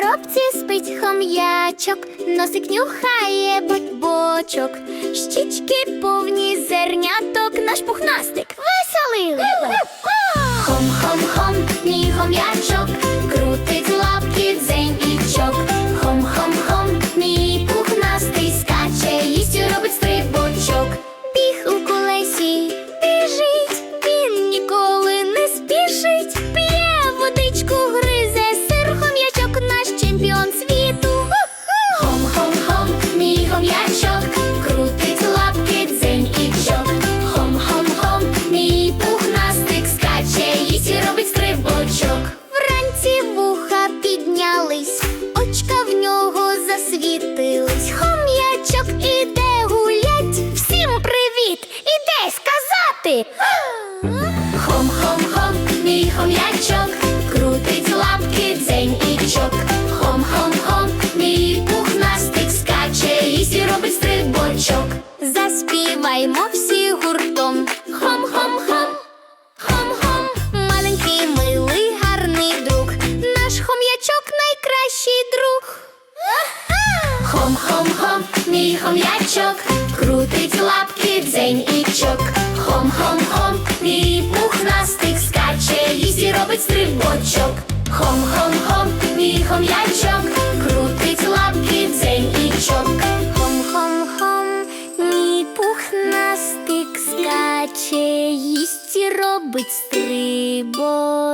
коробці спить хом'ячок, носик нюхає бочок, щічки повні зерняток, Хом-хом-хом, мій хом'ячок, крутить лапки дзень і чок. Хом-хом-хом, мій пухнастик скаче, і робить стрибочок. Заспіваймо всі гуртом. Хом-хом-хом, хом-хом, маленький, милий, гарний друг. Наш хом'ячок найкращий друг. Хом-хом-хом, мій хом'ячок, крутить лапки хвостик скаче, їсть і робить стрибочок. Хом-хом-хом, мій хом'ячок, крутить лапки дзень і чок. Хом-хом-хом, мій пухнастик скаче, їсть і робить стрибочок.